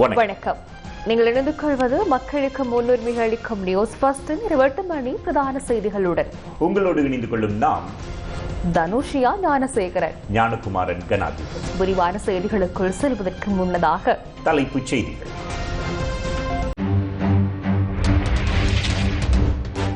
வணக்கம். நீங்கள் இணைந்து கொள்வது மக்களுக்கு முன்னுரிமை அளிக்கும் நியூஸ் பஸ்டின் மணி பிரதான செய்திகளுடன். உங்களோடு இணைந்து கொள்ளும் நாம் தனுஷியா ஞானசேகரன். ஞானகுமாரன் கணாதிபதி விரிவான செய்திகளுக்குள் செல்வதற்கு முன்னதாக. தலைப்புச் செய்திகள்.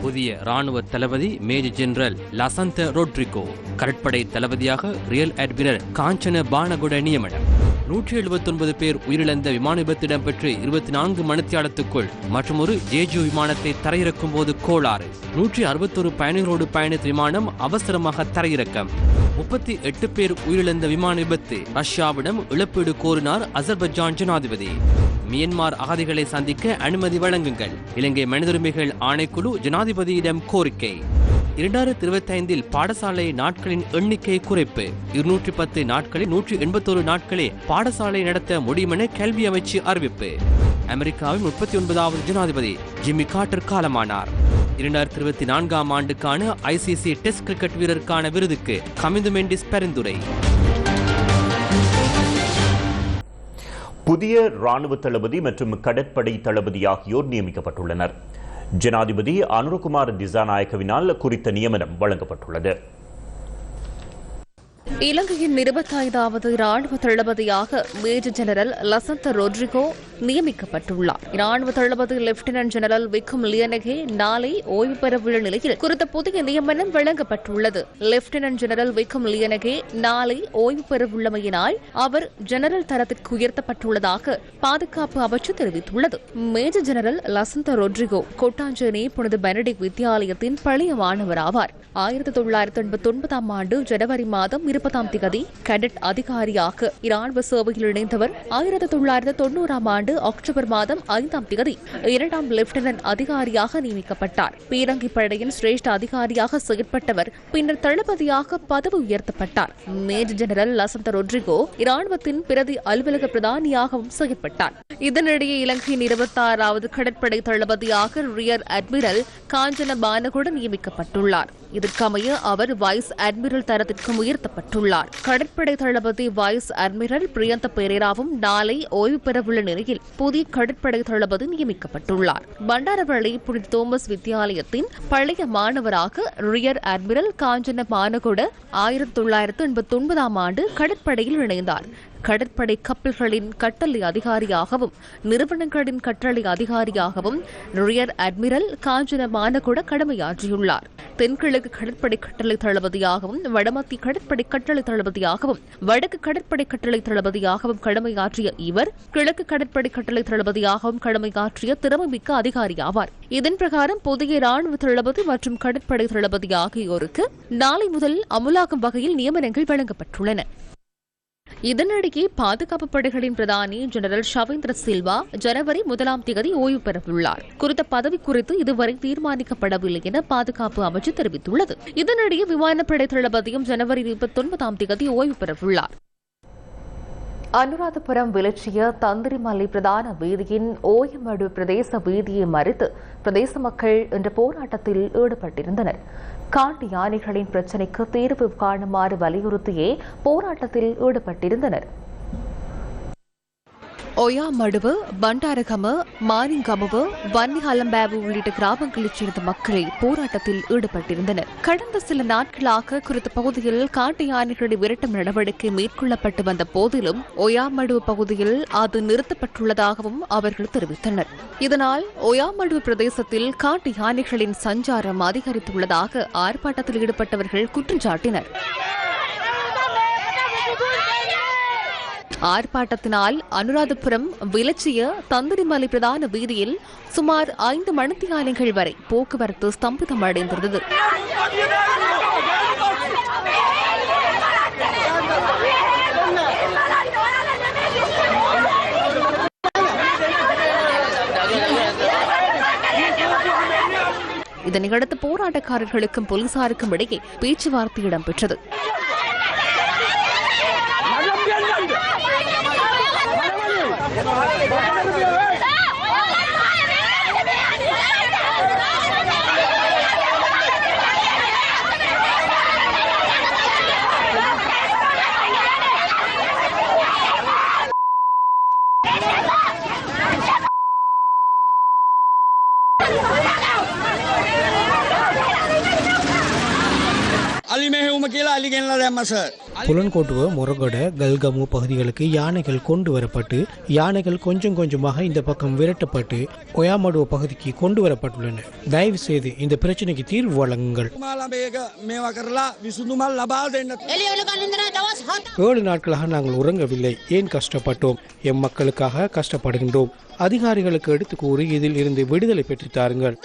புதிய ராணுவ தளபதி மேஜர் ஜெனரல் லசந்த ரோட்ரிகோ. கடற்படை தளபதியாக ரியல் அட்மிரல் காஞ்சன பானகுட நியமனம். நூற்றி எழுபத்தொன்பது பேர் உயிரிழந்த விமான விபத்து இடம்பெற்று இருபத்தி நான்கு மணித்தியாலத்துக்குள் மற்றும் ஒரு ஜேஜு விமானத்தை தரையிறக்கும் போது கோளாறு. நூற்றி அறுபத்தொரு பயணிகளோடு பயணித்த விமானம் அவசரமாக தரையிறக்கம். முப்பத்தி எட்டு பேர் உயிரிழந்த விமான விபத்து ரஷ்யாவிடம் இழப்பீடு கோரினார் அசர்பைஜான் ஜனாதிபதி. மியன்மார் அகதிகளை சந்திக்க அனுமதி வழங்குங்கள். இலங்கை மனிதுரிமைகள் ஆணைக்குழு ஜனாதிபதியிடம் கோரிக்கை. இரண்டாயிரத்தி இருபத்தி ஐந்தில் பாடசாலை நாட்களின் எண்ணிக்கை குறைப்பு. இருநூற்றி பத்து நாட்களில் நூற்றி எண்பத்தோரு நாட்களே பாடசாலை நடத்த முடியும் என கல்வி அமைச்சு அறிவிப்பு. அமெரிக்காவின் முப்பத்தி ஒன்பதாவது ஜனாதிபதி ஜிம்மி கார்ட்டர் காலமானார். இரண்டாயிரத்தி இருபத்தி நான்காம் ஆண்டுக்கான ஐசிசி டெஸ்ட் கிரிக்கெட் வீரருக்கான விருதுக்கு கமிந்து மெண்டிஸ் பரிந்துரை. புதிய ராணுவ தளபதி மற்றும் கடற்படை தளபதி ஆகியோர் நியமிக்கப்பட்டுள்ளனர். ஜனாதிபதி அனுரகுமார் திசாநாயக்கவினால் குறித்த நியமனம் வழங்கப்பட்டுள்ளது. இலங்கையின் இருபத்தைந்தாவது ராணுவ தளபதியாக மேஜர் ஜெனரல் லசந்த ரோட்ரிகோ நியமிக்கப்பட்டுள்ளார். ராணுவ தளபதி லெப்டினன்ட் ஜெனரல் விக்ரம் லியனகே நாளை ஓய்வு பெறவுள்ள நிலையில் குறித்த புதிய நியமனம் வழங்கப்பட்டுள்ளது. லெப்டினன்ட் ஜெனரல் விக்ரம் லியனகே நாளை ஓய்வு பெறவுள்ளமையினால் அவர் ஜெனரல் தரத்திற்கு உயர்த்தப்பட்டுள்ளதாக பாதுகாப்பு அமைச்சு தெரிவித்துள்ளது. மேஜர் ஜெனரல் லசந்த ரோட்ரிகோ கொட்டாஞ்சேனி புனித பெனடிக் வித்தியாலயத்தின் பழைய மாணவர் ஆவார். ஆயிரத்தி தொள்ளாயிரத்தி எண்பத்தி ஒன்பதாம் ஆண்டு ஜனவரி மாதம் இருபதாம் திகதி கேடட் அதிகாரியாக இராணுவ சேவையில் இணைந்தவர் ஆயிரத்தி தொள்ளாயிரத்தி தொண்ணூறாம் ஆண்டு அக்டோபர் மாதம் ஐந்தாம் திகதி இரண்டாம் லெப்டினன்ட் அதிகாரியாக நியமிக்கப்பட்டார். பீரங்கி படையின் சிரேஷ்ட அதிகாரியாக செயற்பட்டவர் பின்னர் தளபதியாக பதவி உயர்த்தப்பட்டார். மேஜர் ஜெனரல் லசந்த ரொட்ரிகோ இராணுவத்தின் பிரதி அலுவலக பிரதானியாகவும் செயற்பட்டார். இதனிடையே இலங்கையின் இருபத்தாறாவது கடற்படை தளபதியாக ரியர் அட்மிரல் காஞ்சன பானகுடன் நியமிக்கப்பட்டுள்ளார். இதற்கமைய அவர் வைஸ் அட்மிரல் தரத்திற்கு உயர்த்தப்பட்டுள்ளார் கடற்படை தளபதி வைஸ் அட்மிரல் பிரியந்த பெரேராவும் நாளை ஓய்வு பெறவுள்ள நிலையில் புதிய கடற்படை தளபதி நியமிக்கப்பட்டுள்ளார். பண்டாரவளை புனித தோமஸ் வித்தியாலயத்தின் பழைய மாணவராக ரியர் அட்மிரல் காஞ்சன மானகொட ஆயிரத்தி தொள்ளாயிரத்து எண்பத்தி ஒன்பதாம் ஆண்டு கடற்படையில் இணைந்தார். கடற்படை கப்பல்களின் கட்டளை அதிகாரியாகவும் நிறுவனங்களின் கட்டளை அதிகாரியாகவும் ரியர் அட்மிரல் காஞ்சன மானகுட கடமையாற்றியுள்ளார். தென்கிழக்கு கடற்படை கட்டளை தளபதியாகவும் வடமத்திய கடற்படை கட்டளை தளபதியாகவும் வடக்கு கடற்படை கட்டளை தளபதியாகவும் கடமையாற்றிய இவர் கிழக்கு கடற்படை கட்டளை தளபதியாகவும் கடமையாற்றிய திறமைமிக்க அதிகாரியாவார். இதன் பிரகாரம் புதிய ராணுவ தளபதி மற்றும் கடற்படை தளபதி ஆகியோருக்கு நாளை முதல் அமுலாகும் வகையில் நியமனங்கள் வழங்கப்பட்டுள்ளன. இதனிடையே பாதுகாப்பு படைகளின் பிரதானி ஜெனரல் ஷவேந்திர சில்வா ஜனவரி முதலாம் தேதி ஓய்வு பெறவுள்ளார். குறித்த பதவி குறித்து இதுவரை தீர்மானிக்கப்படவில்லை என பாதுகாப்பு அமைச்சு தெரிவித்துள்ளது. இதனிடையே விமானப்படை தளபதியும் ஜனவரி இருபத்தி ஒன்பதாம் தேதி ஓய்வு பெறவுள்ளார். அனுராதபுரம் விலட்சிய தந்திரிமலை பிரதான வீதியின் ஓயமடு பிரதேச வீதியை மறித்து பிரதேச மக்கள் இன்று போராட்டத்தில் ஈடுபட்டிருந்தனர். காட்டு யானைகளின் பிரச்சினைக்கு தீர்வு காணுமாறு வலியுறுத்தியே போராட்டத்தில் ஈடுபட்டிருந்தனர். ஒயாமடுவு பண்டாரகம மானிங்கமுவு வன்னிஹலம்பேவு உள்ளிட்ட கிராமங்களைச் சேர்ந்த மக்களே போராட்டத்தில் ஈடுபட்டிருந்தனர். கடந்த சில நாட்களாக குறித்த பகுதியில் காட்டு யானைகளை விரட்டும் நடவடிக்கை மேற்கொள்ளப்பட்டு வந்த போதிலும் ஒயாமடுவு பகுதியில் அது நிறுத்தப்பட்டுள்ளதாகவும் அவர்கள் தெரிவித்தனர். இதனால் ஒயாமடுவு பிரதேசத்தில் காட்டு யானைகளின் சஞ்சாரம் அதிகரித்துள்ளதாக ஆர்ப்பாட்டத்தில் ஈடுபட்டவர்கள் குற்றம் சாட்டினர். ஆர்ப்பாட்டத்தினால் அனுராதபுரம் விலச்சிய தந்திரிமலை பிரதான வீதியில் சுமார் ஐந்து மணித்தியாலங்கள் வரை போக்குவரத்து ஸ்தம்பிதம் அடைந்திருந்தது. இதனையடுத்து போராட்டக்காரர்களுக்கும் போலீசாருக்கும் இடையே பேச்சுவார்த்தை இடம்பெற்றது. நம்ம கீழே அள்ளிக்கலாம் சார். புலன்கோட்டுவ முரகொட கல்கமு பகுதிகளுக்கு யானைகள் கொண்டு வரப்பட்டு யானைகள் கொஞ்சம் கொஞ்சமாக இந்த பக்கம் விரட்டப்பட்டு ஒயாமடுவ பகுதிக்கு கொண்டு வரப்பட்டுள்ளன தயவு செய்து இந்த பிரச்சனைக்கு தீர்வு வழங்குங்கள். ஏழு நாட்களாக நாங்கள் உறங்கவில்லை. ஏன் கஷ்டப்பட்டோம்? எம் மக்களுக்காக கஷ்டப்படுகின்றோம். அதிகாரிகளுக்கு எடுத்து கூறி இதில் இருந்து விடுதலை பெற்று தாருங்கள்.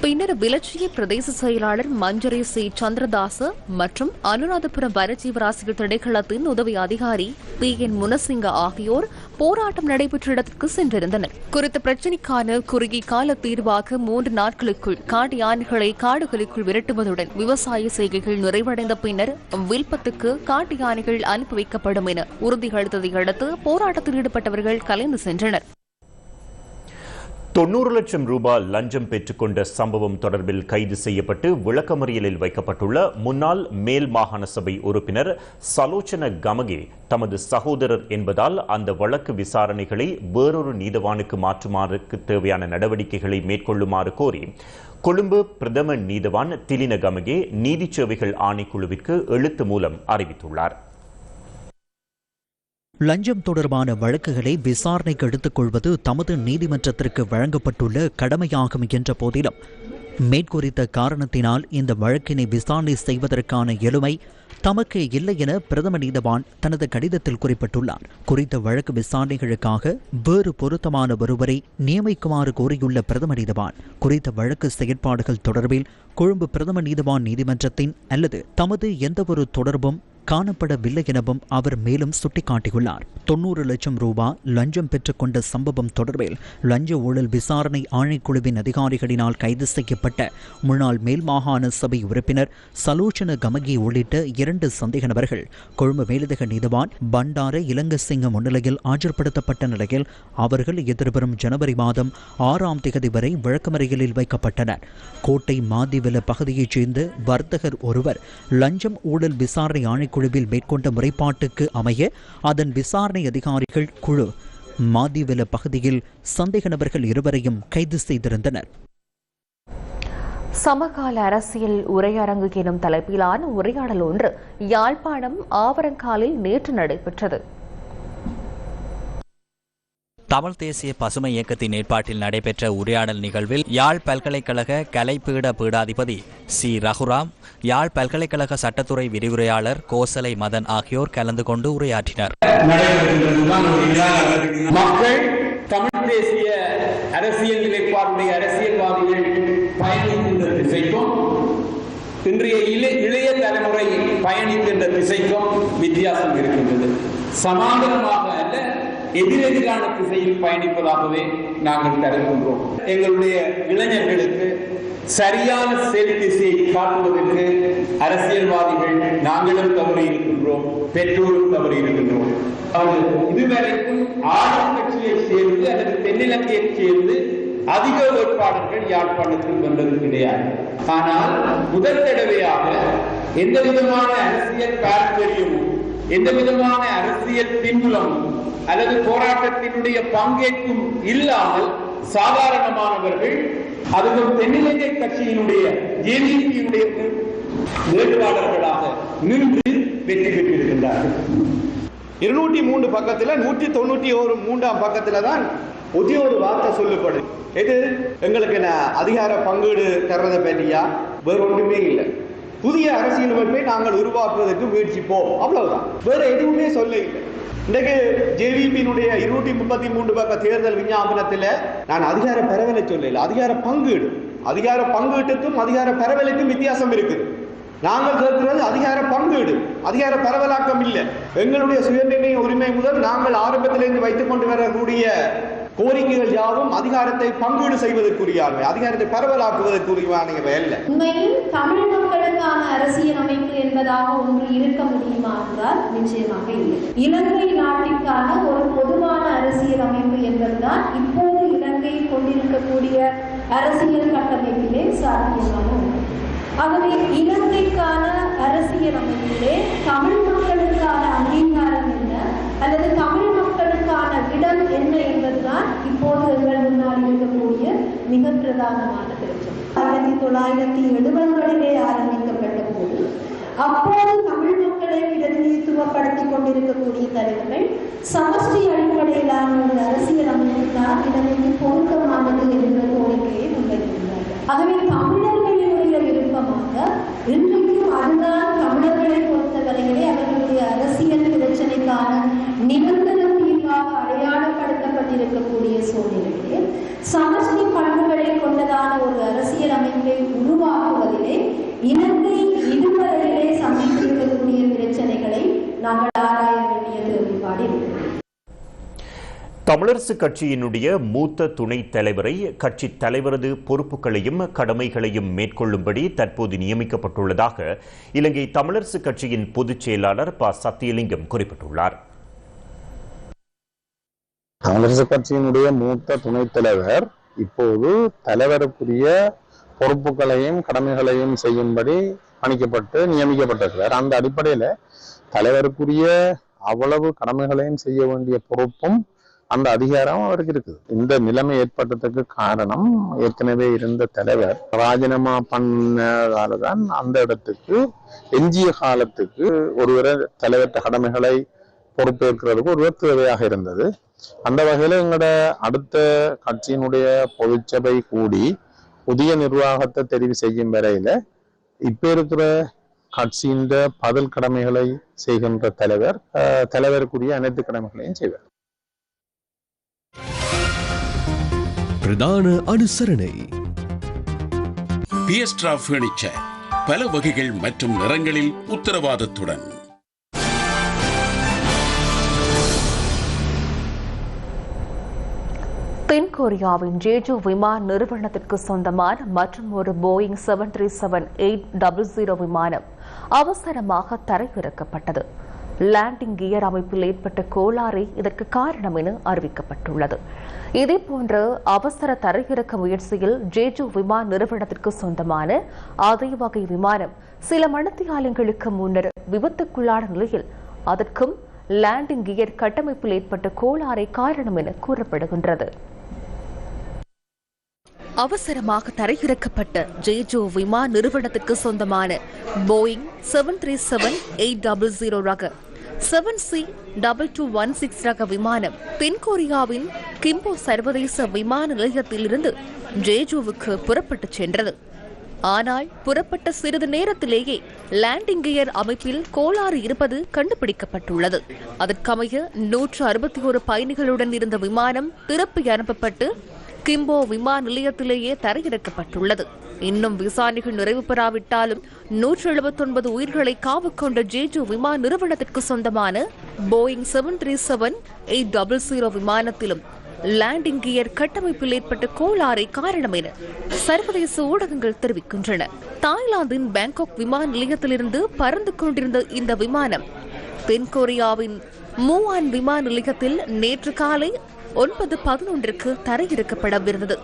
பின்னர் விலச்சிய பிரதேச செயலாளர் மஞ்சரி சி. சந்திரதாச மற்றும் அனுராதபுரம் வனஜீவராசிகள் திணைக்களத்தின் உதவி அதிகாரி பி. என். முனசிங்க ஆகியோர் போராட்டம் நடைபெற்ற இடத்திற்கு சென்றிருந்தனர். குறித்த பிரச்சினைக்கான குறுகிய கால தீர்வாக மூன்று நாட்களுக்குள் காட்டு யானைகளை காடுகளுக்குள் விரட்டுவதுடன் விவசாய செய்கைகள் நிறைவடைந்த பின்னர் வில்பத்துக்கு காட்டு யானைகள் அனுப்பி வைக்கப்படும் என உறுதியளித்ததை அடுத்து போராட்டத்தில் ஈடுபட்டவர்கள் கலைந்து சென்றனர். தொண்ணூறு லட்சம் ரூபாய் லஞ்சம் பெற்றுக்கொண்ட சம்பவம் தொடர்பில் கைது செய்யப்பட்டு விளக்கமறியலில் வைக்கப்பட்டுள்ள முன்னாள் மேல் மாகாண சபை உறுப்பினர் சலோச்சன கமகே தமது சகோதரர் என்பதால் அந்த வழக்கு விசாரணைகளை வேறொரு நீதவானுக்கு மாற்றுமாறுக்கு தேவையான நடவடிக்கைகளை மேற்கொள்ளுமாறு கோரி கொழும்பு பிரதம நீதவான் திலின கமகே நீதி சேவைகள் ஆணைக்குழுவிற்கு எழுத்து மூலம் அறிவித்துள்ளார். லஞ்சம் தொடர்பான வழக்குகளை விசாரணைக்கு எடுத்துக் கொள்வது தமது நீதிமன்றத்திற்கு வழங்கப்பட்டுள்ள கடமையாகும் என்ற போதிலும் மேற்குறித்த காரணத்தினால் இந்த வழக்கினை விசாரணை செய்வதற்கான எளுமை தமக்கு இல்லை என பிரதம நீதவான் தனது கடிதத்தில் குறிப்பிட்டுள்ளார். குறித்த வழக்கு விசாரணைகளுக்காக வேறு பொருத்தமான ஒருவரை நியமிக்குமாறு கோரியுள்ள பிரதம நீதவான் குறித்த வழக்கு செயற்பாடுகள் தொடர்பில் கொழும்பு பிரதம நீதவான் நீதிமன்றத்தின் அல்லது தமது எந்தவொரு தொடர்பும் காணப்படவில்லை எனவும் அவர் மேலும் சுட்டிக்காட்டியுள்ளார். தொன்னூறு லட்சம் ரூபாய் லஞ்சம் பெற்றுக்கொண்ட சம்பவம் தொடர்பில் லஞ்ச ஊழல் விசாரணை ஆணைக்குழுவின் அதிகாரிகளினால் கைது செய்யப்பட்ட முன்னாள் மேல் மாகாண சபை உறுப்பினர் சலோச்சன கமகி உள்ளிட்ட இரண்டு சந்தேக நபர்கள் கொழும்பு மேலதிக நீதவான் பண்டார இலங்கசிங்க முன்னிலையில் ஆஜர்படுத்தப்பட்ட நிலையில் அவர்கள் எதிர்வரும் ஜனவரி மாதம் ஆறாம் திகதி வரை விளக்கமறியலில் வைக்கப்பட்டனர். கோட்டை மாதிவில பகுதியைச் சேர்ந்த வர்த்தகர் ஒருவர் லஞ்சம் ஊழல் விசாரணை குழுவில் மேற்கொண்ட முறைப்பாட்டுக்கு அமைய அதன் விசாரணை அதிகாரிகள் குழு மாதிவில பகுதியில் சந்தேக நபர்கள் இருவரையும் கைது செய்திருந்தனர். சமகால அரசியல் உரையரங்கு எனும் தலைப்பிலான உரையாடல் ஒன்று யாழ்ப்பாணம் ஆவரங்காலில் நேற்று நடைபெற்றது. தமிழ் தேசிய பசுமை இயக்கத்தின் ஏற்பாட்டில் நடைபெற்ற உரையாடல் நிகழ்வில் யாழ் பல்கலைக்கழக கலைப்பீட பீடாதிபதி சி. ரகுராம் யாழ் பல்கலைக்கழக சட்டத்துறை விரிவுரையாளர் கோசலை மதன் ஆகியோர் கலந்து கொண்டு உரையாற்றினர். மக்கள் தமிழ் தேசிய அரசியல் நிலைப்பாடுடைய அரசியல்வாதிகள் பயணிக்கின்ற திசைக்கும் இன்றைய இளைய இளைய தலைமுறை பயணிக்கின்ற திசைக்கும் வித்தியாசம் இருக்கின்றது. சமாதானமாக அல்ல எதிரெதிரான திசையில் பயணிப்பதாகவே நாங்கள் கருதுகின்றோம். எங்களுடைய இளைஞர்களுக்கு சரியான செயல் திசையை காட்டுவதற்கு அரசியல்வாதிகள் நாங்களும் தவறி இருக்கின்றோம் பெற்றோரும் தவறி இருக்கின்றோம். அவர்கள் இதுவரைக்கும் ஆளும் கட்சியை சேர்ந்து அல்லது தென்னிலங்கையை சேர்ந்து அதிக வேட்பாளர்கள் யாழ்ப்பாணத்தில் வந்தது கிடையாது. ஆனால் முதல் தடவையாக எந்த விதமான அரசியல் பாரம்பரியமும் எந்த விதமான அரசியல் பின்புலம் அல்லது போராட்டத்தினுடைய பங்கேற்கும் இல்லாமல் சாதாரணமானவர்கள் அதுவும் தென்னிலங்கை கட்சியினுடைய ஜேவிபியுடைய வேட்பாளர்களாக நின்று வெற்றி பெற்றிருக்கின்றார்கள். இருநூற்றி மூன்று பக்கத்தில் நூற்றி தொண்ணூற்றி ஒரு மூன்றாம் பக்கத்தில் தான் ஒரே ஒரு வார்த்தை சொல்லப்படுது எது? எங்களுக்கு நான் அதிகார பங்கீடு தர்றதை பற்றியா வேற ஒன்றுமே இல்லை. புதிய அரசியலமைப்பை நாங்கள் உருவாக்குவதற்கு முயற்சிப்போம். அவ்வளவுதான். வேற எதுவுமே சொல்ல இல்லை இன்றைக்கு ஜேவிபியினுடைய இருநூற்றி முப்பத்தி மூன்று பக்க தேர்தல் விஞ்ஞாபனத்தில் நான் அதிகார பரவலை சொல்லல. அதிகார பங்கீடு. அதிகார பங்கீட்டுக்கும் அதிகார பரவலுக்கும் வித்தியாசம் இருக்குது. நாங்கள் கேட்கிறது அதிகார பங்கீடு. அதிகார பரவலாக்கம் இல்லை. எங்களுடைய சுயநிர்ணய உரிமை முதல் நாங்கள் ஆரம்பத்திலிருந்து வைத்துக் கொண்டு வரக்கூடிய கோரிக்கைகள் யாவும் அதிகாரத்தை பங்கீடு செய்வதற்குரியானவை அதிகாரத்தை பரவலாக்குவதற்குரியவானவை அல்ல. உண்மையில் தமிழ் மக்களுக்கான அரசியல் அமைப்பு என்பதாக ஒன்று இருக்க முடியுமா என்றால் நிச்சயமாக இல்லை. இலங்கை நாட்டிற்கான ஒரு பொதுவான அரசியல் அமைப்பு என்பதுதான் இப்போது இலங்கை கொண்டிருக்கக்கூடிய அரசியல் கட்டமைப்பிலே சாத்தியமான ஒன்று. ஆகவே இலங்கைக்கான அரசியல் அமைப்பிலே தமிழ் மக்களுக்கான அங்கீகாரம் என்ன? அல்லது தமிழ் அதற்கான இடம் என்ன என்பதுதான் இப்போது எங்கள் முன்னால் இருக்கக்கூடிய மிக பிரதானமான பிரச்சனை ஆயிரத்தி தொள்ளாயிரத்தி எழுபதுகளிலே ஆரம்பிக்கப்பட்ட போது அப்போது தமிழ் மக்களை பிரதிநிதித்துவப்படுத்திக் கொண்டிருக்கக்கூடிய தலைவர்கள் சமஷ்டி அடிப்படையிலான ஒரு அரசியல் அமைப்பு தான் இதற்கு பொருத்தமானது என்ற கோரிக்கையை முன்வைக்கின்றார்கள் ஆகவே தமிழர் விருப்பமாக இன்றைக்கும் அதுதான் தமிழர்களை பொறுத்தவரையிலே அவர்களுடைய அரசியல் பிரச்சனைக்கான நிரந்தர தீர்வாக அடையாளப்படுத்தப்பட்டிருக்கக்கூடிய சூழ்நிலையிலே சமஷ்டி பண்புகளை கொண்டதான ஒரு அரசியல் அமைப்பை உருவாக்குவதிலே இலங்கை இதுவரையிலே சந்தித்திருக்கக்கூடிய பிரச்சனைகளை நாங்கள் ஆராய வேண்டிய தேவைப்பாடு இருக்கிறது தமிழரசு கட்சியினுடைய மூத்த துணைத் தலைவரை கட்சி தலைவரது பொறுப்புகளையும் கடமைகளையும் மேற்கொள்ளும்படி தற்போது நியமிக்கப்பட்டுள்ளதாக இலங்கை தமிழரசு கட்சியின் பொதுச் செயலாளர் ப. சத்தியலிங்கம் குறிப்பிட்டுள்ளார். தமிழரசு கட்சியினுடைய மூத்த துணைத் தலைவர் இப்போது தலைவருக்குரிய பொறுப்புகளையும் கடமைகளையும் செய்யும்படி பணிக்கப்பட்டு நியமிக்கப்பட்டிருக்கிறார். அந்த அடிப்படையில தலைவருக்குரிய அவ்வளவு கடமைகளையும் செய்ய வேண்டிய பொறுப்பும் அந்த அதிகாரம் அவருக்கு இருக்குது. இந்த நிலைமை ஏற்பட்டதுக்கு காரணம் ஏற்கனவே இருந்த தலைவர் ராஜினாமா பண்ணதால தான் அந்த இடத்துக்கு எஞ்சிய காலத்துக்கு ஒருவரை தலைவர் கடமைகளை பொறுப்பேற்கிறதுக்கு ஒருவர் தேவையாக இருந்தது. அந்த வகையில் எங்களோட அடுத்த கட்சியினுடைய பொதுச்சபை கூடி புதிய நிர்வாகத்தை தெரிவு செய்யும் வரையில இப்ப இருக்கிற கட்சியின் பதில் கடமைகளை செய்கின்ற தலைவர் அஹ், தலைவருக்குரிய அனைத்து கடமைகளையும் செய்வார். பிரதான அனுசரணை. பியஸ்ட்ரா ஃபர்னிச்சர் பல வகைகள் மற்றும் நிறங்களில் உத்தரவாதத்துடன். தென்கொரியாவின் ஜேஜு விமான நிறுவனத்திற்கு சொந்தமான மற்றும் ஒரு Boeing seven three seven eight double zero விமானம் அவசரமாக தரையிறக்கப்பட்டது. லேண்டிங் கியர் அமைப்பில் ஏற்பட்ட கோளாறே இதற்கு காரணம் என அறிவிக்கப்பட்டுள்ளது. இதேபோன்று அவசர தரையிறக்க முயற்சியில் ஜேஜு விமான நிறுவனத்திற்கு சொந்தமான அதே வகை விமானம் சில மணித்தியாலங்களுக்கு முன்னர் விபத்துக்குள்ளான நிலையில் அதற்கும் லேண்டிங் கியர் கட்டமைப்பில் ஏற்பட்ட கோளாறே காரணம் என கூறப்படுகின்றது. அவசரமாக தரையிறக்கப்பட்ட ஜேஜோ விமான நிறுவனத்துக்கு சொந்தமான Boeing seven three seven eight double zero ரக seven C double two one six ரக விமானம் தென்கொரியாவின் கிம்போ சர்வதேச விமான நிலையத்திலிருந்து ஜேஜோவுக்கு புறப்பட்டுச் சென்றது. ஆனால் புறப்பட்ட சிறிது நேரத்திலேயே லேண்டிங் கியர் அமைப்பில் கோளாறு இருப்பது கண்டுபிடிக்கப்பட்டுள்ளது. அதற்கமைய நூற்று அறுபத்தி ஒரு பயணிகளுடன் இருந்த விமானம் திருப்பி அனுப்பப்பட்டு கிம்போ விமான நிலையத்திலேயே தரையிறக்கப்பட்டுள்ளது. இன்னும் விசாரணைகள் நிறைவு பெறாவிட்டாலும் நூற்று எழுபத்தொன்பது உயிர்களை காவு கொண்ட ஜேஜு விமான நிறுவனத்திற்கு சொந்தமான Boeing seven three seven eight double zero விமானத்திலும் landing gear கட்டமைப்பில் ஏற்பட்ட கோளாறை காரணம் என சர்வதேச ஊடகங்கள் தெரிவிக்கின்றன. தாய்லாந்தின் பேங்காக் விமான நிலையத்திலிருந்து பறந்து கொண்டிருந்த இந்த விமானம் தென்கொரியாவின் மூவான் விமான நிலையத்தில் நேற்று காலை ஒன்பது பதினொன்றுக்கு தரையிறக்கப்படவிருந்தது.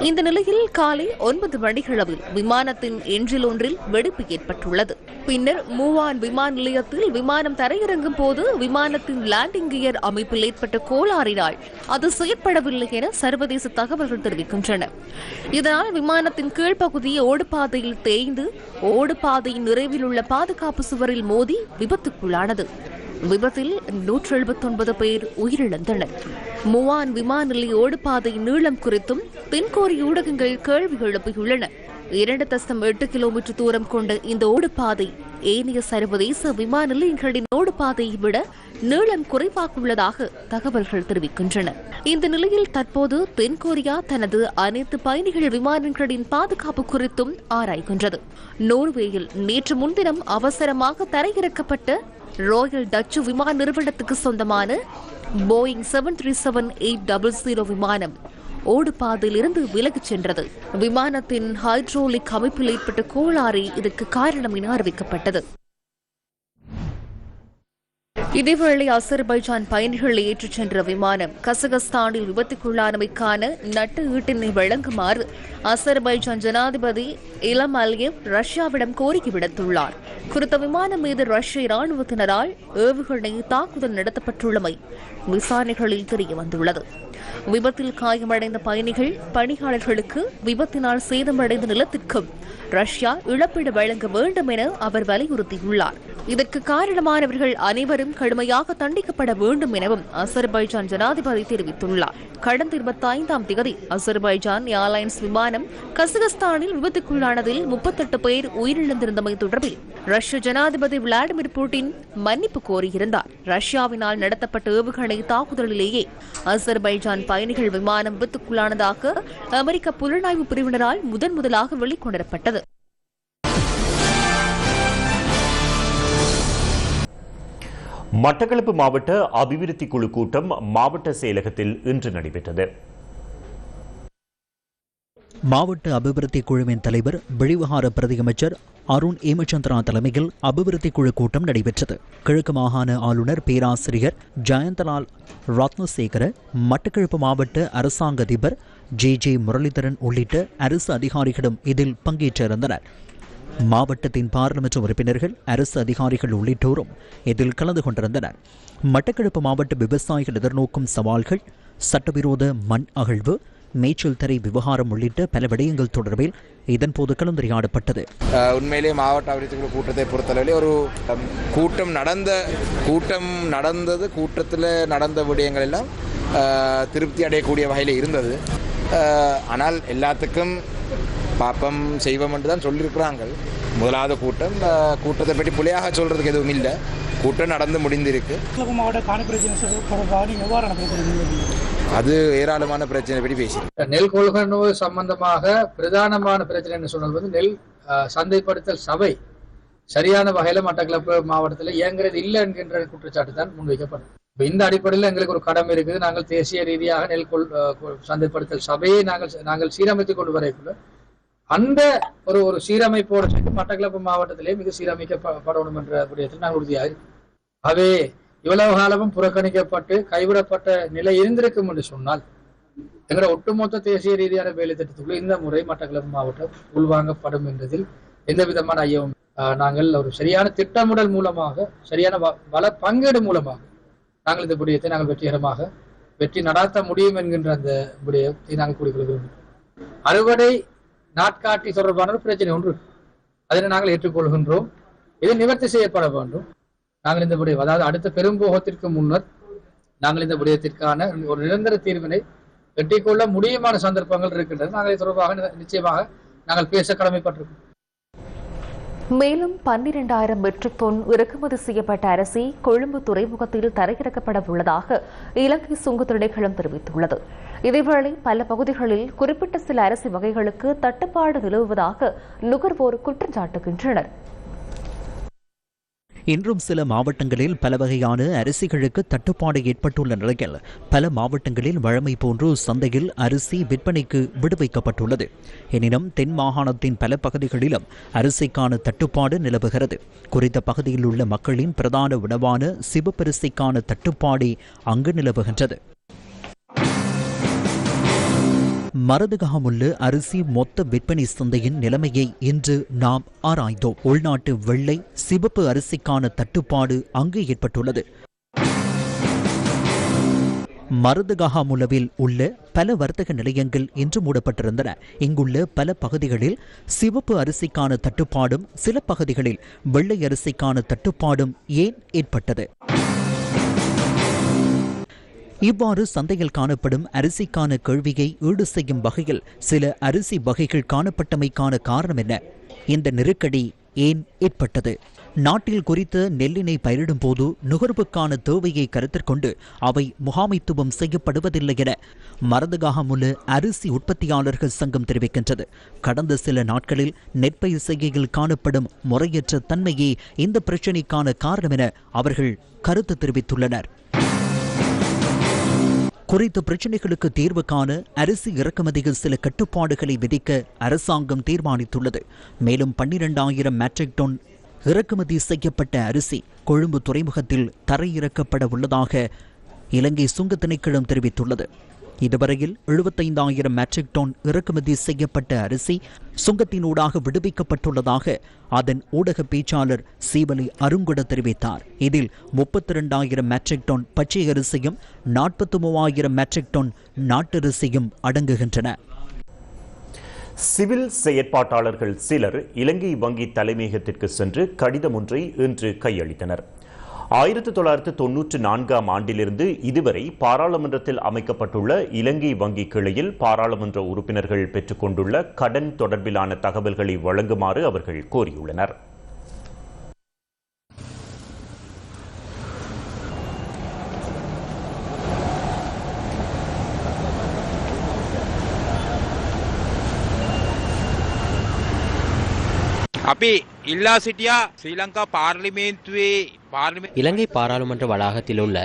இந்த நிலையில் காலை ஒன்பது மணிகளவில் விமானத்தின் எஞ்சில் ஒன்றில் வெடிப்பு ஏற்பட்டுள்ளது. பின்னர் மூவான் விமான நிலையத்தில் விமானம் தரையிறங்கும் போது விமானத்தின் லேண்டிங் கியர் அமைப்பில் ஏற்பட்ட கோளாறினால் அது செயற்படவில்லை என சர்வதேச தகவல்கள் தெரிவிக்கின்றன. இதனால் விமானத்தின் கீழ்ப்பகுதி ஓடுபாதையில் தேய்ந்து ஓடுபாதையின் நிறைவில் உள்ள பாதுகாப்பு சுவரில் மோதி விபத்துக்குள்ளானது. விபத்தில் நூற்று எழுபத்தொன்பது பேர் உயிரிழந்தனர். முவான் விமான நிலைய ஓடுபாதை நீளம் குறித்தும் தென்கொரிய ஊடகங்கள் கேள்வி எழுப்பியுள்ளன. இரண்டு தசம் எட்டு கிலோமீட்டர் தூரம் கொண்ட இந்த ஓடுபாதை ஏனைய சர்வதேச விமான நிலையங்களின் ஓடுபாதையை விட நீளம் குறைவாக உள்ளதாக தகவல்கள் தெரிவிக்கின்றன. இந்த நிலையில் தற்போது தென்கொரியா தனது அனைத்து பயணிகள் விமானங்களின் பாதுகாப்பு குறித்தும் ஆராய்கின்றது. நோர்வேயில் நேற்று முன்தினம் அவசரமாக தரையிறக்கப்பட்ட ராயல் டச்சு விமான நிறுவனத்துக்கு சொந்தமான Boeing seven three seven eight double zero விமானம் ஓடுபாதையிலிருந்து விலகிச் சென்றது. விமானத்தின் ஹைட்ரோலிக் அமைப்பில் ஏற்பட்ட கோளாறு இதற்கு காரணம் என அறிவிக்கப்பட்டது. இதேவேளை அசர்பைஜான் பயணிகளை ஏற்றிச் சென்ற விமானம் கசகஸ்தானில் விபத்துக்குள்ளானமைக்கான நட்டு ஈட்டினை வழங்குமாறு அசர்பைஜான் ஜனாதிபதி இலம் அலியவ் ரஷ்யாவிடம் கோரிக்கை விடுத்துள்ளார். குறித்த விமானம் மீது ரஷ்ய இராணுவத்தினரால் ஏவுகணை தாக்குதல் நடத்தப்பட்டுள்ளமை விசாரணைகளில் தெரிய வந்துள்ளது விபத்தில் காயமடைந்த பயணிகள் பணியாளர்களுக்கு விபத்தினால் சேதமடைந்த நிலத்திற்கும் ரஷ்யா இழப்பீடு வழங்க வேண்டும் என அவர் வலியுறுத்தியுள்ளார். இதற்கு காரணமானவர்கள் அனைவரும் கடுமையாக தண்டிக்கப்பட வேண்டும் எனவும் அசர்பைஜான் ஜனாதிபதி தெரிவித்துள்ளார். கடந்த இருபத்தி ஐந்தாம் தேதி அசர்பைஜான் ஏர்லைன்ஸ் விமானம் கசகஸ்தானில் விபத்துக்குள்ளானதில் முப்பத்தெட்டு பேர் உயிரிழந்திருந்தமை தொடர்பில் ரஷ்ய ஜனாதிபதி விளாடிமிர் புட்டின் மன்னிப்பு கோரியிருந்தார். ரஷ்யாவினால் நடத்தப்பட்ட ஏவுகணை தாக்குதலிலேயே அசர்பைஜான் பயணிகள் விமானம் விபத்துக்குள்ளானதாக அமெரிக்க புலனாய்வு பிரிவினரால் முதன் முதலாக வெளிக்கொணரப்பட்டது. மட்டக்களப்பு மாவட்ட அபிவிருத்தி குழு கூட்டம் மாவட்ட செயலகத்தில் இன்று நடைபெற்றது. மாவட்ட அபிவிருத்தி குழுவின் தலைவர் வெளிவகார பிரதியமைச்சர் அருண் ஏமச்சந்திரா தலைமையில் அபிவிருத்தி குழு கூட்டம் நடைபெற்றது. கிழக்கு மாகாண ஆளுநர் பேராசிரியர் ஜெயந்தலால் ரத்னசேகர மட்டக்கிழப்பு மாவட்ட அரசாங்க அதிபர் ஜே ஜே முரளிதரன் உள்ளிட்ட அரசு அதிகாரிகளும் இதில் பங்கேற்றிருந்தனர். மாவட்டத்தின் பாராளுமன்ற உறுப்பினர்கள் அரசு அதிகாரிகள் உள்ளிட்டோரும் இதில் கலந்து கொண்டிருந்தனர். மட்டக்களப்பு மாவட்ட விவசாயிகள் எதிர்நோக்கும் சவால்கள் சட்டவிரோத மண் அகழ்வு மேய்ச்சல் தரை விவகாரம் உள்ளிட்ட பல விடயங்கள் தொடர்பில் இதன்போது கலந்துரையாடப்பட்டது. அஹ் உண்மையிலே மாவட்ட அபிவிருத்தி குழு கூட்டத்தை பொறுத்தளவிலே ஒரு கூட்டம் நடந்த கூட்டம் நடந்தது கூட்டத்தில் நடந்த விடயங்கள் எல்லாம் திருப்தி அடையக்கூடிய வகையில் இருந்தது. ஆனால் எல்லாத்துக்கும் பாப்பம் செய்வோம் என்று தான் சொல்லியிருக்கிறாங்க. முதலாவது கூட்டம் கூட்டத்தை பற்றி புலியாக சொல்கிறதுக்கு எதுவும் இல்லை. கூட்டம் நடந்து முடிந்திருக்கு. மாவட்ட காணி பிரச்சனை தொடர்பாக நீங்கள் எவ்வாறு அது ஏராளமான பிரச்சனை பற்றி பேசி நெல் கொள்கனவு சம்பந்தமாக பிரதானமான பிரச்சனை என்று சொன்னது வந்து நெல் சந்தைப்படுத்தல் சபை சரியான வகையில மட்டக்களப்பு மாவட்டத்தில் இயங்குறது இல்லை என்கின்ற குற்றச்சாட்டு தான் முன்வைக்கப்படும். இப்போ இந்த அடிப்படையில் எங்களுக்கு ஒரு கடமை இருக்குது. நாங்கள் தேசிய ரீதியாக நெல் கொள் சந்தைப்படுத்தல் சபையை நாங்கள் நாங்கள் சீரமைத்துக் கொண்டு வரைக்குள்ள அந்த ஒரு ஒரு சீரமைப்போடு சேர்த்து மட்டக்களப்பு மாவட்டத்திலே மிக சீரமைக்கப்படணும் என்ற விடயத்தில் நாங்கள் உறுதியாக அவே இவ்வளவு காலமும் புறக்கணிக்கப்பட்டு கைவிடப்பட்ட நிலை இருந்திருக்கும் என்று சொன்னால் எங்களோட ஒட்டுமொத்த தேசிய ரீதியான வேலை திட்டத்துக்குள்ள இந்த முறை மட்டக்களப்பு மாவட்டம் உள்வாங்கப்படும் என்பதில் எந்த விதமான ஐயமும் நாங்கள் ஒரு சரியான திட்டமிடல் மூலமாக சரியான வ- வள பங்கீடு மூலமாக நாங்கள் இந்த விடயத்தை நாங்கள் வெற்றிகரமாக வெற்றி நடாத்த முடியும் என்கின்ற அந்த விடயத்தை நாங்கள் கூறிக்கொள்கிறோம் அறுவடை நாட்காட்டி தொடர்பான ஒரு பிரச்சனை ஒன்று அதனை நாங்கள் ஏற்றுக்கொள்கின்றோம். இது நிவர்த்தி செய்யப்பட வேண்டும். நாங்கள் இந்த விடயம் அதாவது அடுத்த பெரும்போகத்திற்கு முன்னர் நாங்கள் இந்த விடயத்திற்கான ஒரு நிரந்தர தீர்வினை வெட்டிக்கொள்ள முடியுமான சந்தர்ப்பங்கள் இருக்கின்றது நாங்கள் தொடர்பாக நிச்சயமாக நாங்கள் பேச கடமைப்பட்டிருக்கோம். மேலும் பன்னிரண்டாயிரம் மெட்ரிக் டன் இறக்குமதி செய்யப்பட்ட அரிசி கொழும்பு துறைமுகத்தில் தரையிறக்கப்பட உள்ளதாக இலங்கை சுங்க தெரிவித்துள்ளது. இதேவேளை பல பகுதிகளில் குறிப்பிட்ட சில அரிசி வகைகளுக்கு தட்டுப்பாடு நிலவுவதாக நுகர்வோர் குற்றம் சாட்டுகின்றனர் இன்றும் சில மாவட்டங்களில் பல வகையான அரிசிகளுக்கு தட்டுப்பாடு ஏற்பட்டுள்ள நிலையில் பல மாவட்டங்களில் வழமை போன்று சந்தையில் அரிசி விற்பனைக்கு விடுவிக்கப்பட்டுள்ளது. எனினும் தென் மாகாணத்தின் பல பகுதிகளிலும் அரிசிக்கான தட்டுப்பாடு நிலவுகிறது. குறித்த பகுதியில் உள்ள மக்களின் பிரதான உணவான சிவப்பரிசிக்கான தட்டுப்பாடே அங்கு நிலவுகின்றது. மரதுகாமுள்ள அரிசி மொத்த விற்பனை சந்தையின் நிலைமையை இன்று நாம் ஆராய்ந்தோம். உள்நாட்டு வெள்ளை சிவப்பு அரிசிக்கான தட்டுப்பாடு அங்கு ஏற்பட்டுள்ளது. மருதுகாமுலவில் உள்ள பல வர்த்தக நிலையங்கள் இன்று மூடப்பட்டிருந்தன. இங்குள்ள பல பகுதிகளில் சிவப்பு அரிசிக்கான தட்டுப்பாடும் சில பகுதிகளில் வெள்ளை அரிசிக்கான தட்டுப்பாடும் ஏன் ஏற்பட்டது? இவ்வாறு சந்தையில் காணப்படும் அரிசிக்கான கேள்வியை ஈடு செய்யும் வகையில் சில அரிசி வகைகள் காணப்பட்டமைக்கான காரணம் என்ன? இந்த நெருக்கடி ஏன் ஏற்பட்டது? நாட்டில் குறித்த நெல்லினை பயிரிடும் போது நுகர்வுக்கான தேவையை கருத்தில் கொண்டு அவை முகாமைத்துவம் செய்யப்படுவதில்லை என மரதகாகமுள்ள அரிசி உற்பத்தியாளர்கள் சங்கம் தெரிவிக்கின்றது. கடந்த சில நாட்களில் நெற்பயிர் செய்கையில் காணப்படும் முறையற்ற தன்மையே இந்த பிரச்சினைக்கான காரணம் என அவர்கள் கருத்து தெரிவித்துள்ளனர். குறித்த பிரச்சினைகளுக்கு தீர்வு காண அரிசி இறக்குமதியில் சில கட்டுப்பாடுகளை விதிக்க அரசாங்கம் தீர்மானித்துள்ளது. மேலும் பன்னிரண்டாயிரம் மெட்ரிக் டன் இறக்குமதி செய்யப்பட்ட அரிசி கொழும்பு துறைமுகத்தில் தரையிறக்கப்பட உள்ளதாக இலங்கை சுங்க திணைக்களம் தெரிவித்துள்ளது. இதுவரையில் எழுபத்தைந்தாயிரம் மெட்ரிக் டன் இறக்குமதி செய்யப்பட்ட அரிசி சுங்கத்தினூடாக விடுவிக்கப்பட்டுள்ளதாக அதன் ஊடக பேச்சாளர் சீவலி அருங்குட தெரிவித்தார். இதில் முப்பத்தி ரெண்டாயிரம் மெட்ரிக் டன் பச்சை அரிசியும் நாற்பத்தி மூவாயிரம் மெட்ரிக் டன் நாட்டரிசியும் அடங்குகின்றன. சிவில் செயற்பாட்டாளர்கள் சிலர் இலங்கை வங்கி தலைமையகத்திற்கு சென்று கடிதம் ஒன்றை இன்று கையளித்தனர். ஆயிரத்தி தொள்ளாயிரத்து தொன்னூற்று நான்காம் ஆண்டிலிருந்து இதுவரை பாராளுமன்றத்தில் அமைக்கப்பட்டுள்ள இலங்கை வங்கி கிளையில் பாராளுமன்ற உறுப்பினர்கள் பெற்றுக்கொண்டுள்ள கடன் தொடர்பிலான தகவல்களை வழங்குமாறு அவர்கள் கோரியுள்ளனர் අපි ඉල්ලා සිටියා ශ්‍රී ලංකා පාර්ලිමේන්තුවේ පාර්ලිමේ இலங்கை பாராளுமன்ற வளாகத்தில் உள்ள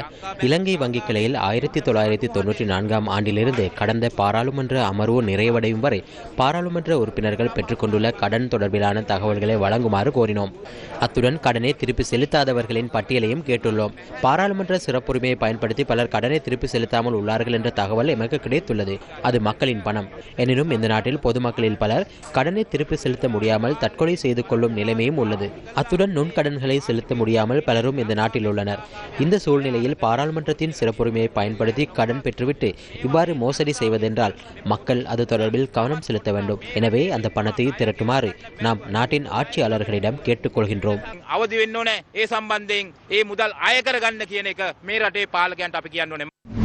இலங்கை வங்கிக் கிளையில் ஆயிரத்தி தொள்ளாயிரத்தி தொன்னூற்றி நான்காம் ஆண்டிலிருந்து கடந்த பாராளுமன்ற அமர்வு நிறைவடையும் வரை பாராளுமன்ற உறுப்பினர்கள் பெற்றுக்கொண்டுள்ள கடன் தொடர்பிலான தகவல்களை வழங்குமாறு கோரினோம். அத்துடன் கடனை திருப்பி செலுத்தாதவர்களின் பட்டியலையும் கேட்டுள்ளோம். பாராளுமன்ற சிறப்புரிமையை பயன்படுத்தி பலர் கடனை திருப்பி செலுத்தாமல் உள்ளார்கள் என்ற தகவல் எமக்கு கிடைத்துள்ளது. அது மக்களின் பணம். எனினும் இந்த நாட்டில் பொதுமக்களில் பலர் கடனை திருப்பி செலுத்த முடியாமல் தற்கொலை செய்து கொள்ளும் நிலைமையும் உள்ளது. அத்துடன் நுண்கடன்களை செலுத்த முடியாமல் பலரும் இந்த நாட்டில் உள்ளனர் இந்த சூழ்நிலையில் பாராளுமன்றத்தின் சிறப்புரிமையை பயன்படுத்தி கடன் பெற்றுவிட்டு இவ்வாறு மோசடி செய்வதென்றால் மக்கள் அது தொடர்பில் கவனம் செலுத்த வேண்டும் எனவே அந்த பணத்தை திரட்டுமாறு நாம் நாட்டின் ஆட்சியாளர்களிடம் கேட்டுக்கொள்கின்றோம் අවදි වෙන්න ඕනේ ඒ සම්බන්ධයෙන් ඒ මුදල් අය කරගන්න කියන එක මේ රටේ පාලකයන්ට අපි කියන්න ඕනේ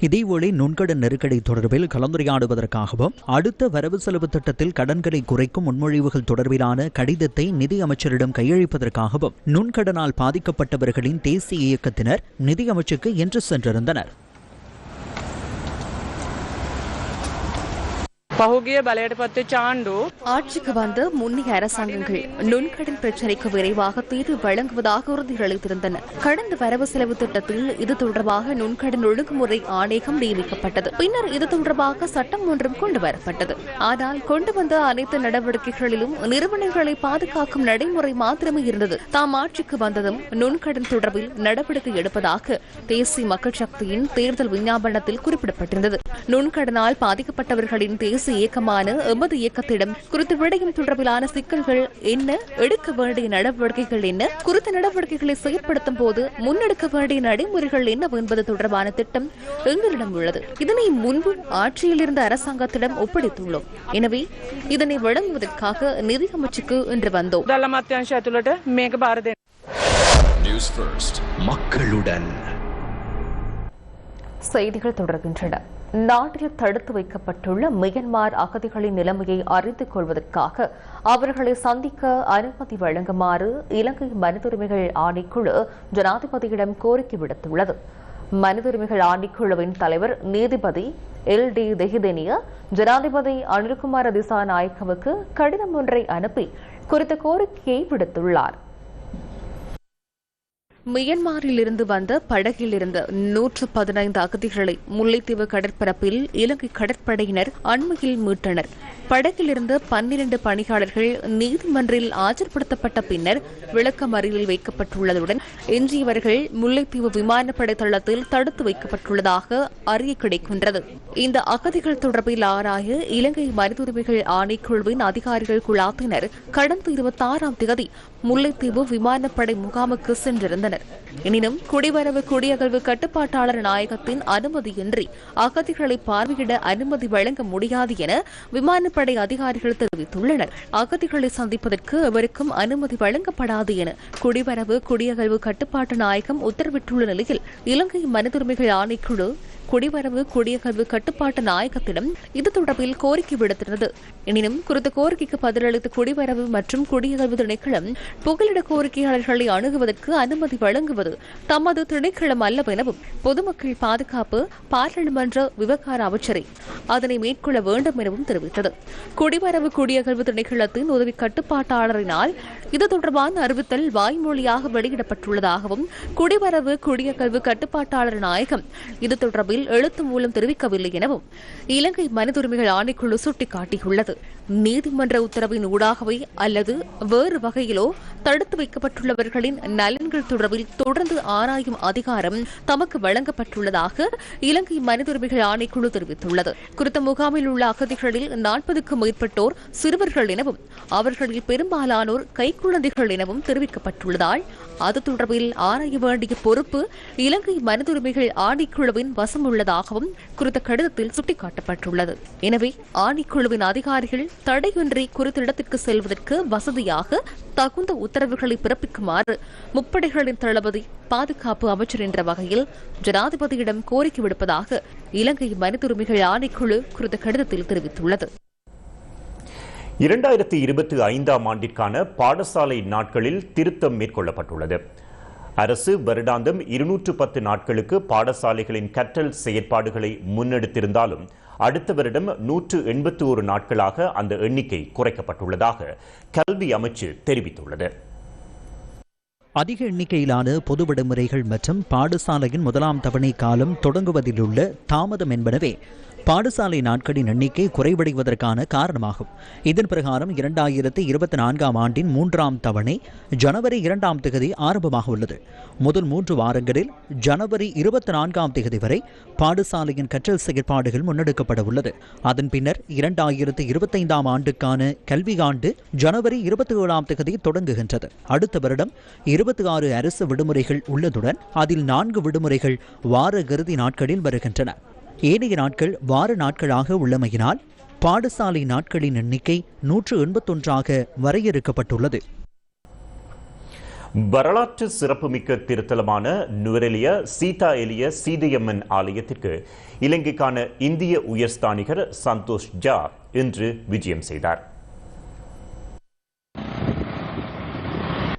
இதேவேளை நுண்கடன் நெருக்கடி தொடர்பில் கலந்துரையாடுவதற்காகவும் அடுத்த வரவு செலவு திட்டத்தில் கடன்களை குறைக்கும் முன்மொழிவுகள் தொடர்பிலான கடிதத்தை நிதி அமைச்சரிடம் கையளிப்பதற்காகவும் நுண்கடனால் பாதிக்கப்பட்டவர்களின் தேசிய இயக்கத்தினர் நிதியமைச்சுக்கு இன்று சென்றிருந்தனர். පහුගිය බලයට පත්වෙච්ච ආණ්ඩු ஆட்சிக்கு வந்த முன்னைய அரசாங்கங்கள் நுண்கடன் பிரச்சினைக்கு விரைவாக தீர்வு வழங்குவதாக உறுதியளித்திருந்தன கடந்த வரவு செலவு திட்டத்தில் இது தொடர்பாக நுண்கடன் ஒழுங்குமுறை ஆணையகம் நியமிக்கப்பட்டது பின்னர் இது தொடர்பாக சட்டம் ஒன்றும் கொண்டு வரப்பட்டது ஆனால் கொண்டு வந்த அனைத்து நடவடிக்கைகளிலும் நிறுவனங்களை பாதுகாக்கும் நடைமுறை மாத்திரமே இருந்தது தாம் ஆட்சிக்கு வந்ததும் நுண்கடன் தொடர்பில் நடவடிக்கை எடுப்பதாக தேசிய மக்கள் சக்தியின் தேர்தல் விஞ்ஞாபனத்தில் குறிப்பிடப்பட்டிருந்தது நுண்கடனால் பாதிக்கப்பட்டவர்களின் தேசிய அரசு இயக்கமான எமது இயக்கத்திடம் குறித்த விடயம் தொடர்பிலான சிக்கல்கள் என்ன? எடுக்க வேண்டிய நடவடிக்கைகள் என்ன? குறித்த நடவடிக்கைகளை செயற்படுத்தும் போது முன்னெடுக்க வேண்டிய நடைமுறைகள் என்னவென்பது தொடர்பான திட்டம் எங்களிடம் உள்ளது. இதனை முன்பு ஆட்சியில் இருந்த அரசாங்கத்திடம் ஒப்படைத்துள்ளோம். எனவே இதனை வழங்குவதற்காக நிதி அமைச்சுக்கு இன்று வந்தோம். மக்களுடன் செய்திகள் தொடர்கின்றன. நாட்டில் தடுத்து வைக்கப்பட்டுள்ள மியன்மார் அகதிகளின் நிலைமையை அறிந்து கொள்வதற்காக அவர்களை சந்திக்க அனுமதி வழங்குமாறு இலங்கை மனிதுரிமைகள் ஆணைக்குழு ஜனாதிபதியிடம் கோரிக்கை விடுத்துள்ளது. மனிதுரிமைகள் ஆணைக்குழுவின் தலைவர் நீதிபதி எல் டி தெஹிதெனிய ஜனாதிபதி அனில்குமார திசாநாயக்கவுக்கு கடிதம் ஒன்றை அனுப்பி குறித்த கோரிக்கையை விடுத்துள்ளார். மியன்மாரில் இருந்து வந்த படகில் இருந்த நூற்று பதினைந்து அகதிகளை முல்லைத்தீவு கடற்பரப்பில் இலங்கை கடற்படையினர் அண்மையில் மீட்டனர். படகில் இருந்த பன்னிரண்டு பணியாளர்கள் நீதிமன்றில் ஆஜர்படுத்தப்பட்ட பின்னர் விளக்கமறியலில் வைக்கப்பட்டுள்ளதுடன் எஞ்சியவர்கள் முல்லைத்தீவு விமானப்படை தளத்தில் தடுத்து வைக்கப்பட்டுள்ளதாக அறிய கிடைக்கின்றது. இந்த அகதிகள் தொடர்பில் ஆராய இலங்கை மனித உரிமைகள் ஆணைக்குழுவின் அதிகாரிகள் குழாத்தினர் கடந்த இருபத்தி ஆறாம் தேதி முல்லைத்தீவு விமானப்படை முகாமுக்கு சென்றிருந்தனர். எனினும் குடிவரவு குடியகழ்வு கட்டுப்பாட்டாளர் நாயகத்தின் அனுமதியின்றி அகதிகளை பார்வையிட அனுமதி வழங்க முடியாது என விமானப்படை அதிகாரிகள் தெரிவித்துள்ளனர். அகதிகளை சந்திப்பதற்கு எவருக்கும் அனுமதி வழங்கப்படாது என குடிவரவு குடியகழ்வு கட்டுப்பாட்டு நாயகம் உத்தரவிட்டுள்ள நிலையில் இலங்கை மனித உரிமைகள் ஆணைக்குழு குடிவரவு குடியகர்வு கட்டுப்பாட்டு நாயகத்திடம் இது தொடர்பில் கோரிக்கை விடுத்திருந்தது. எனினும் குறித்த கோரிக்கைக்கு பதிலளித்த குடிவரவு மற்றும் குடியகர்வு திணைக்களம் புகலிட கோரிக்கையாளர்களை அணுகுவதற்கு அனுமதி வழங்குவது தமது திணைக்களம் அல்லவெனவும் பொதுமக்கள் பாதுகாப்பு பாராளுமன்ற விவகார அமைச்சரை அதனை மேற்கொள்ள வேண்டும் எனவும் தெரிவித்தது. குடிவரவு குடியகர்வு திணைக்களத்தின் உதவி கட்டுப்பாட்டாளரினால் இது தொடர்பான அறிவித்தல் வாய்மொழியாக வெளியிடப்பட்டுள்ளதாகவும் குடிவரவு குடியகல்வு கட்டுப்பாட்டாளர் நாயகம் இது தொடர்பில் எழுத்து மூலம் தெரிவிக்கவில்லை எனவும் இலங்கை மனித உரிமைகள் ஆணைக்குழு சுட்டிக்காட்டியுள்ளது. நீதிமன்ற உத்தரவின் ஊடாகவே அல்லது வேறு வகையிலோ தடுத்து வைக்கப்பட்டுள்ளவர்களின் நலன்கள் தொடர்பில் தொடர்ந்து ஆராயும் அதிகாரம் தமக்கு வழங்கப்பட்டுள்ளதாக இலங்கை மனித உரிமைகள் ஆணைக்குழு தெரிவித்துள்ளது. குறித்த முகாமில் உள்ள அகதிகளில் நாற்பதுக்கும் மேற்பட்டோர் சிறுவர்கள் எனவும் அவர்களில் பெரும்பாலானோர் குழந்தைகள் எனவும் தெரிவிக்கப்பட்டுள்ளதால் அது தொடர்பில் ஆராய வேண்டிய பொறுப்பு இலங்கை மனித உரிமைகள் ஆணைக்குழுவின் வசம் உள்ளதாகவும் குறித்த கடிதத்தில் சுட்டிக்காட்டப்பட்டுள்ளது. எனவே ஆணைக்குழுவின் அதிகாரிகள் தடையின்றி குறித்த இடத்திற்கு செல்வதற்கு வசதியாக தகுந்த உத்தரவுகளை பிறப்பிக்குமாறு முப்படைகளின் தளபதி பாதுகாப்பு அமைச்சர் என்ற வகையில் ஜனாதிபதியிடம் கோரிக்கை விடுப்பதாக இலங்கை மனித உரிமைகள் ஆணைக்குழு குறித்த கடிதத்தில் தெரிவித்துள்ளது. இரண்டாயிரத்தி இருபத்தி ஐந்தாம் ஆண்டிற்கான பாடசாலை நாட்களில் திருத்தம் மேற்கொள்ளப்பட்டுள்ளது. அரசு வருடாந்தம் இருநூற்று பத்து நாட்களுக்கு பாடசாலைகளின் கற்றல் செயற்பாடுகளை முன்னெடுத்திருந்தாலும் அடுத்த வருடம் நூற்று எண்பத்தி ஒரு நாட்களாக அந்த எண்ணிக்கை குறைக்கப்பட்டுள்ளதாக கல்வி அமைச்சு தெரிவித்துள்ளது. அதிக எண்ணிக்கையிலான பொது விடுமுறைகள் மற்றும் பாடசாலையின் முதலாம் தவணை காலம் தொடங்குவதிலுள்ள தாமதம் என்பனவே பாடசாலை நாட்களின் எண்ணிக்கை குறைவடைவதற்கான காரணமாகும். இதன் பிரகாரம் இரண்டாயிரத்தி இருபத்தி நான்காம் ஆண்டின் மூன்றாம் தவணை ஜனவரி இரண்டாம் தேதி ஆரம்பமாக உள்ளது. முதல் மூன்று வாரங்களில் ஜனவரி இருபத்தி நான்காம் தேதி வரை பாடசாலையின் கற்றல் செயற்பாடுகள் முன்னெடுக்கப்பட உள்ளது. அதன் பின்னர் இரண்டாயிரத்து இருபத்தைந்தாம் ஆண்டுக்கான கல்வியாண்டு ஜனவரி இருபத்தி ஏழாம் தேதி தொடங்குகின்றது. அடுத்த வருடம் இருபத்தி ஆறு அரசு விடுமுறைகள் உள்ளதுடன் அதில் நான்கு விடுமுறைகள் வார இறுதி நாட்களில் வருகின்றன. ஏனைய நாட்கள் வார நாட்களாக உள்ளமையினால் பாடசாலை நாட்களின் எண்ணிக்கை நூற்று எண்பத்தொன்றாக வரையறுக்கப்பட்டுள்ளது. வரலாற்று சிறப்புமிக்க திருத்தலமான நுவரெலிய சீதா எலிய சீதையம்மன் ஆலயத்திற்கு இலங்கைக்கான இந்திய உயர்ஸ்தானிகர் சந்தோஷ் ஜா இன்று விஜயம் செய்தார்.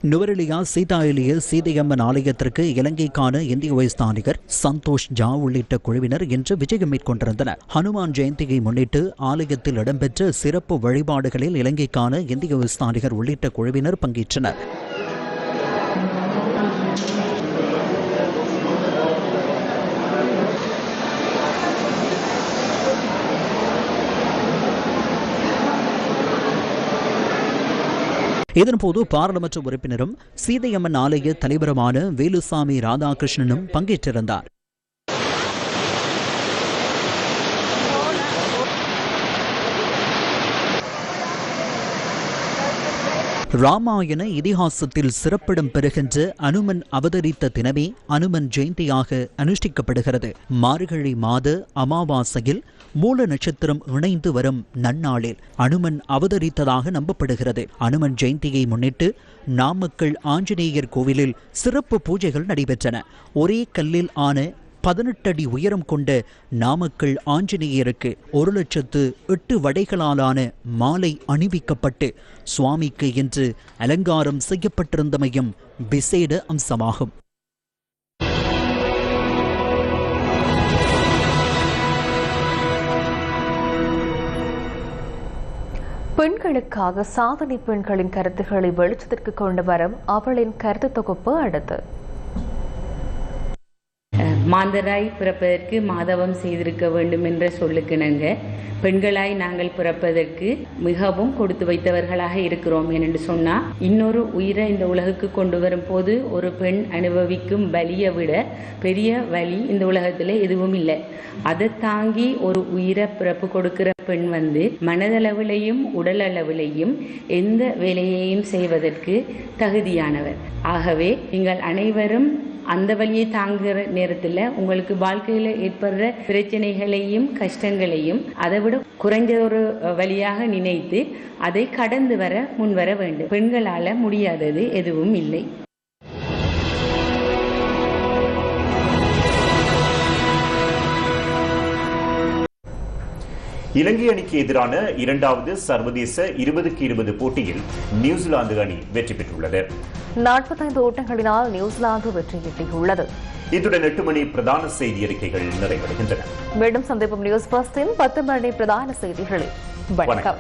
நுவரெலியா சீதா எலியில் சீதையம்மன் ஆலயத்திற்கு இலங்கைக்கான இந்திய வயஸ்தானிகர் சந்தோஷ் ஜா உள்ளிட்ட குழுவினர் இன்று விஜயம் மேற்கொண்டிருந்தனர். ஹனுமான் ஜெயந்தியை முன்னிட்டு ஆலயத்தில் இடம்பெற்ற சிறப்பு வழிபாடுகளில் இலங்கைக்கான இந்திய வயஸ்தானிகர் உள்ளிட்ட குழுவினர் பங்கேற்றனர். இதன்போது பாராளுமன்ற உறுப்பினரும் சீதையம்மன் ஆலய தலைவருமான வேலுசாமி ராதாகிருஷ்ணனும் பங்கேற்றிருந்தார். ராமாயண இதிகாசத்தில் சிறப்பிடம் பெறுகின்ற அனுமன் அவதரித்த தினமே அனுமன் ஜெயந்தியாக அனுஷ்டிக்கப்படுகிறது. மார்கழி மாத அமாவாசையில் மூல நட்சத்திரம் இணைந்து வரும் நன்னாளில் அனுமன் அவதரித்ததாக நம்பப்படுகிறது. அனுமன் ஜெயந்தியை முன்னிட்டு நாமக்கல் ஆஞ்சநேயர் கோவிலில் சிறப்பு பூஜைகள் நடைபெற்றன. ஒரே கல்லில் ஆன பதினெட்டு அடி உயரம் கொண்ட நாமக்கல் ஆஞ்சநேயருக்கு ஒரு லட்சத்து எட்டு வடைகளாலான மாலை அணிவிக்கப்பட்டு சுவாமிக்கு என்று அலங்காரம் செய்யப்பட்டிருந்தமையும் விசேட அம்சமாகும். பெண்களுக்காக சாதனை பெண்களின் கருத்துக்களை வெளிச்சத்திற்கு கொண்டு வரும் அவளின் கருத்து தொகுப்பு அடுத்து. மாந்தராய் பிறப்பதற்கு மாதவம் செய்திருக்க வேண்டும் என்ற சொல்லுக்கிணங்க பெண்களாய் நாங்கள் பிறப்பதற்கு மிகவும் கொடுத்து வைத்தவர்களாக இருக்கிறோம் என்று சொன்னால் இன்னொரு உயிரை இந்த உலகுக்கு கொண்டு வரும் போது ஒரு பெண் அனுபவிக்கும் வலியை விட பெரிய வலி இந்த உலகத்தில் எதுவும் இல்லை. அதை தாங்கி ஒரு உயிரை பிறப்பு கொடுக்கிற பெண் வந்து மனதளவிலையும் உடல் அளவிலையும் எந்த வேலையையும் செய்வதற்கு தகுதியானவர். ஆகவே நீங்கள் அனைவரும் அந்த வழியை தாங்குகிற நேரத்தில் உங்களுக்கு வாழ்க்கையில் ஏற்படுற பிரச்சனைகளையும் கஷ்டங்களையும் அதை விட குறைஞ்ச ஒரு வழியாக நினைத்து அதை கடந்து வர முன்வர வேண்டும். பெண்களால் முடியாதது எதுவும் இல்லை. இலங்கை அணிக்கு எதிரான இரண்டாவது சர்வதேச இருபதுக்கு இருபது போட்டியில் நியூசிலாந்து அணி வெற்றி பெற்றுள்ளது. நாற்பத்தைந்து ஓட்டங்களினால் நியூசிலாந்து வெற்றி ஈட்டியுள்ளது இத்துடன் எட்டு மணி பிரதான செய்தி அறிக்கைகள் நிறைவடைகின்றன. மீண்டும் சந்திப்போம் நியூஸ் பஸ்டின் பத்து மணி பிரதான செய்திகளில். வணக்கம்.